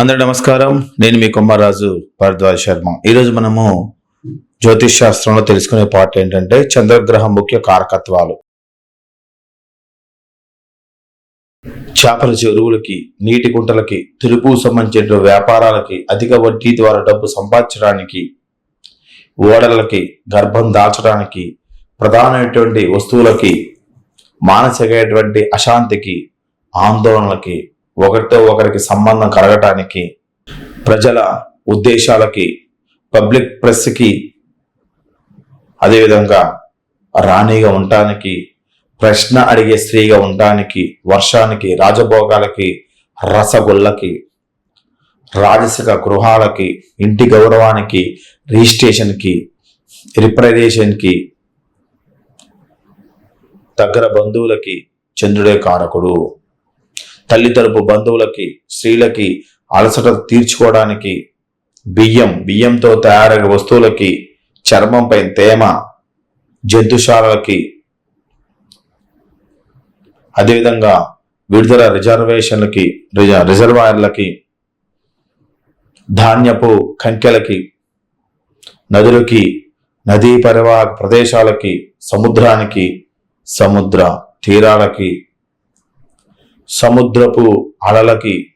అందరు నమస్కారం. నేను మీ కుమారరాజు భరద్వాజ్ శర్మ. ఈరోజు మనము జ్యోతిష్ శాస్త్రంలో తెలుసుకునే పాట ఏంటంటే చంద్రగ్రహం ముఖ్య కారకత్వాలు. చేపల చెరువులకి నీటి గుంటలకి తిరుపు సంబంధించిన వ్యాపారాలకి అధిక వడ్డీ ద్వారా డబ్బు సంపాదించడానికి ఓడలకి గర్భం దాల్చడానికి ప్రధానమైనటువంటి వస్తువులకి మానసికమైనటువంటి అశాంతికి ఆందోళనలకి ఒకరితో ఒకరికి సంబంధం కలగటానికి ప్రజల ఉద్దేశాలకి పబ్లిక్ ప్రెస్కి అదేవిధంగా రాణిగా ఉండటానికి ప్రశ్న అడిగే స్త్రీగా ఉండటానికి వర్షానికి రాజభోగాలకి రసగుల్లకి రాజసిక గృహాలకి ఇంటి గౌరవానికి రిజిస్ట్రేషన్కి రిప్రజేషన్కి దగ్గర బంధువులకి చంద్రుడే కారకుడు. తల్లిదరపు బంధువులకి స్త్రీలకి అలసట తీర్చుకోవడానికి బియ్యం బియ్యంతో తయారైన వస్తువులకి చర్మంపై తేమ జంతుశాలలకి అదేవిధంగా విడుదల రిజర్వేషన్లకి రిజ- రిజర్వాయర్లకి ధాన్యపు కంకెలకి నదులకి నదీ పరివాహక ప్రదేశాలకి సముద్రానికి సముద్ర తీరాలకి సముద్రపు అలలకి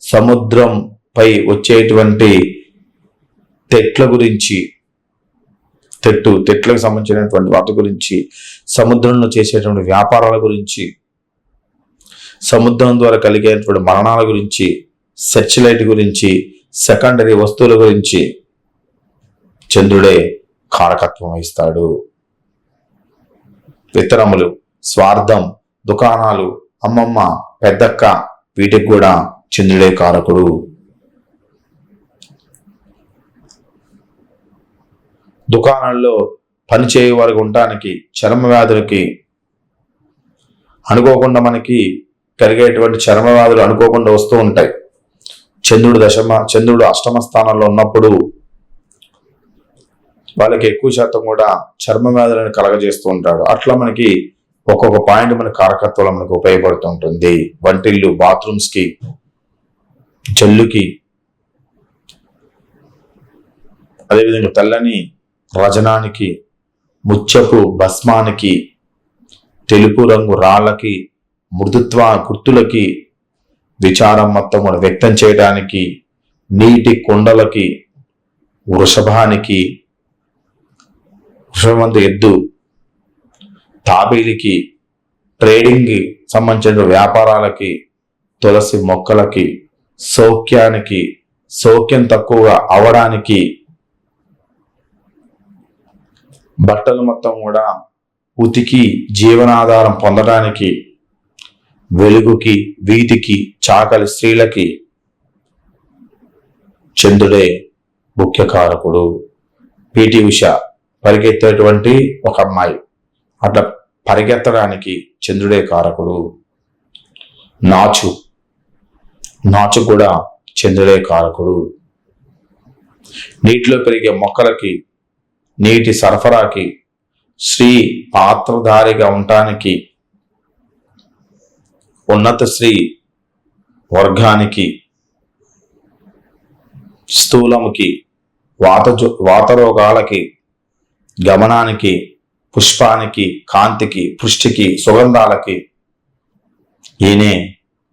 సముద్రంపై వచ్చేటువంటి తెట్ల గురించి తెట్టు తెట్లకు సంబంధించినటువంటి వాటి గురించి సముద్రంలో చేసేటువంటి వ్యాపారాల గురించి సముద్రం ద్వారా కలిగేటువంటి మరణాల గురించి సెర్చ్ లైట్ గురించి సెకండరీ వస్తువుల గురించి చంద్రుడే కారకత్వం వహిస్తాడు. విత్తనములు స్వార్థం దుకాణాలు అమ్మమ్మ పెద్దక్క వీటికి కూడా చంద్రుడే కారకుడు. దుకాణాల్లో పనిచేయ వరకు ఉండటానికి చర్మ వ్యాధులకి అనుకోకుండా మనకి కలిగేటువంటి చర్మ వ్యాధులు అనుకోకుండా వస్తూ ఉంటాయి. చంద్రుడు దశమ చంద్రుడు అష్టమ స్థానంలో ఉన్నప్పుడు వాళ్ళకి ఎక్కువ శాతం కూడా చర్మ వ్యాధులను కలగజేస్తూ ఉంటాడు. అట్లా మనకి ఒక్కొక్క పాయింట్ మన కారకత్వంలో మనకు ఉపయోగపడుతుంటుంది. వంటిల్లు బాత్రూమ్స్కి జల్లుకి అదేవిధంగా తెల్లని రజనానికి ముచ్చపు భస్మానికి తెలుపు రంగు రాళ్ళకి మృదుత్వ గుర్తులకి విచారం మొత్తం వ్యక్తం చేయడానికి నీటి కొండలకి వృషభానికి వృషభమందు ఎద్దు తాబేలికి ట్రేడింగ్కి సంబంధించిన వ్యాపారాలకి తులసి మొక్కలకి సౌఖ్యానికి సౌఖ్యం తక్కువగా అవడానికి బట్టలు మొత్తం కూడా ఉతికి జీవనాధారం పొందడానికి వెలుగుకి వీధికి చాకలి స్త్రీలకి చంద్రుడే ముఖ్య కారకుడు. పిటి ఉష పరిగెత్తేటువంటి ఒక అమ్మాయి. అట్లా పరిగెత్తడానికి చంద్రుడే కారకుడు. నాచు. నాచు కూడా చంద్రుడే కారకుడు. నీటిలో పెరిగే మొక్కలకి నీటి సరఫరాకి స్త్రీ పాత్రధారిగా ఉండటానికి ఉన్నత స్త్రీ వర్గానికి స్థూలముకి వాత వాత రోగాలకి గమనానికి పుష్పానికి కాంతికి పుష్టికి సుగంధాలకి ఈయనే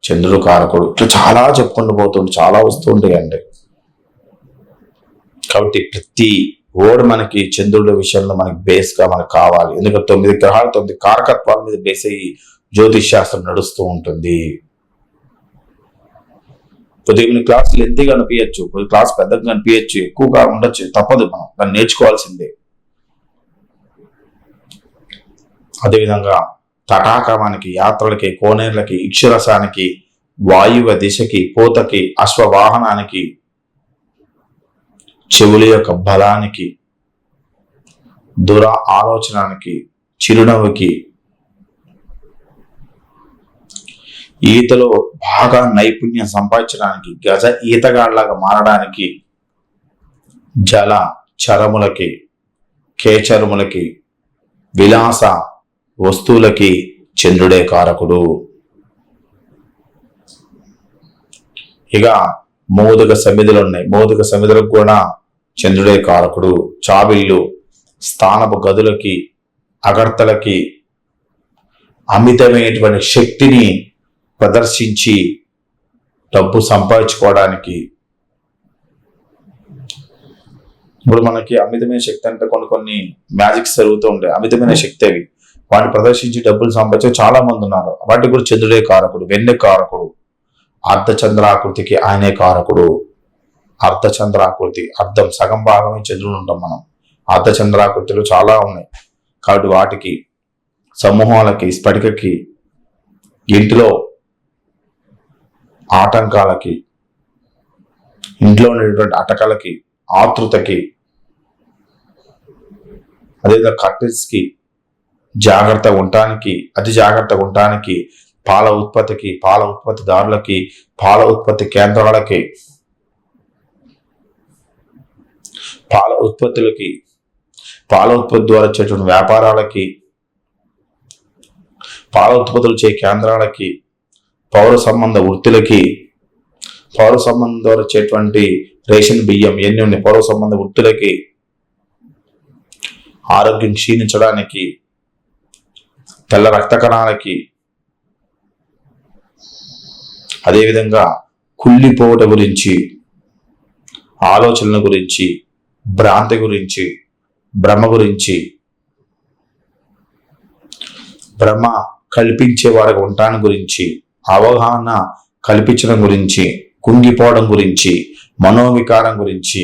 చంద్రుడు కారకుడు. ఇట్లా చాలా చెప్పుకుంటూ పోతుంటే చాలా వస్తుంటాయండి కాబట్టి ప్రతి ఓడ్ మనకి చంద్రుడి విషయంలో మనకి బేస్గా మనకు కావాలి. ఎందుకంటే తొమ్మిది గ్రహాలు తొమ్మిది కారకత్వాల మీద బేస్ అయ్యి జ్యోతిష్ శాస్త్రం నడుస్తూ ఉంటుంది. కొద్దిగా క్లాస్ క్లాసులు ఎంతగా అనిపించచ్చు కొద్ది క్లాస్ పెద్దగా అనిపించచ్చు ఎక్కువగా ఉండొచ్చు తప్పదు మనం. దాన్ని నేర్చుకోవాల్సిందే. అదేవిధంగా తటాకమానికి యాత్రలకి కోనేర్లకి ఇక్షరసానికి వాయువ దిశకి పోతకి అశ్వవాహనానికి చెవుల యొక్క బలానికి దుర ఆలోచనానికి చిరునవ్వుకి ఈతలో బాగా నైపుణ్యం సంపాదించడానికి గజ ఈతగాళ్ళాగా మారడానికి జల చరములకి కేచరములకి విలాస వస్తువులకి చంద్రుడే కారకుడు. ఇక మోదక సమిధులు ఉన్నాయి. మోదక సమిధులకు కూడా చంద్రుడే కారకుడు. చావిళ్ళు స్థానపు గదులకి అగర్తలకి అమితమైనటువంటి శక్తిని ప్రదర్శించి డబ్బు సంపాదించుకోవడానికి ఇప్పుడు మనకి అమితమైన శక్తి అంటే కొన్ని కొన్ని మ్యాజిక్స్ జరుగుతూ ఉంటాయి. అమితమైన శక్తి అవి. వాటిని ప్రదర్శించి డబ్బులు సంపాదించే చాలా మంది ఉన్నారు. వాటికి కూడా చంద్రుడే కారకుడు వెన్నె కారకుడు అర్ధచంద్రాకృతికి ఆయనే కారకుడు. అర్ధచంద్రాకృతి అర్ధం సగం భాగమే చంద్రుడు ఉంటాం మనం. అర్ధచంద్రాకృతులు చాలా ఉన్నాయి. కాబట్టి వాటికి సమూహాలకి స్ఫటికకి ఇంటిలో ఆటంకాలకి ఇంట్లో ఉండేటువంటి అటకలకి ఆతృతకి అదేవిధంగా కర్టెన్స్కి జాగ్రత్త జాగ్రత్తగా ఉండటానికి అతి జాగ్రత్తగా ఉండటానికి పాల ఉత్పత్తికి పాల ఉత్పత్తిదారులకి పాల ఉత్పత్తి కేంద్రాలకి పాల ఉత్పత్తులకి పాల ఉత్పత్తి ద్వారా వచ్చేటువంటి వ్యాపారాలకి పాల ఉత్పత్తులు చే కేంద్రాలకి పౌర సంబంధ వృత్తులకి పౌర సంబంధం ద్వారా వచ్చేటువంటి రేషన్ బియ్యం ఎన్ని ఉన్నాయి? పౌర సంబంధ వృత్తులకి ఆరోగ్యం క్షీణించడానికి తెల్ల రక్త కణాలకి అదేవిధంగా కుళ్ళిపోవట గురించి ఆలోచనల గురించి భ్రాంతి గురించి భ్రమ గురించి భ్రమ కల్పించే వారికి ఉంటాను గురించి అవగాహన కల్పించడం గురించి కుంగిపోవడం గురించి మనోవికారం గురించి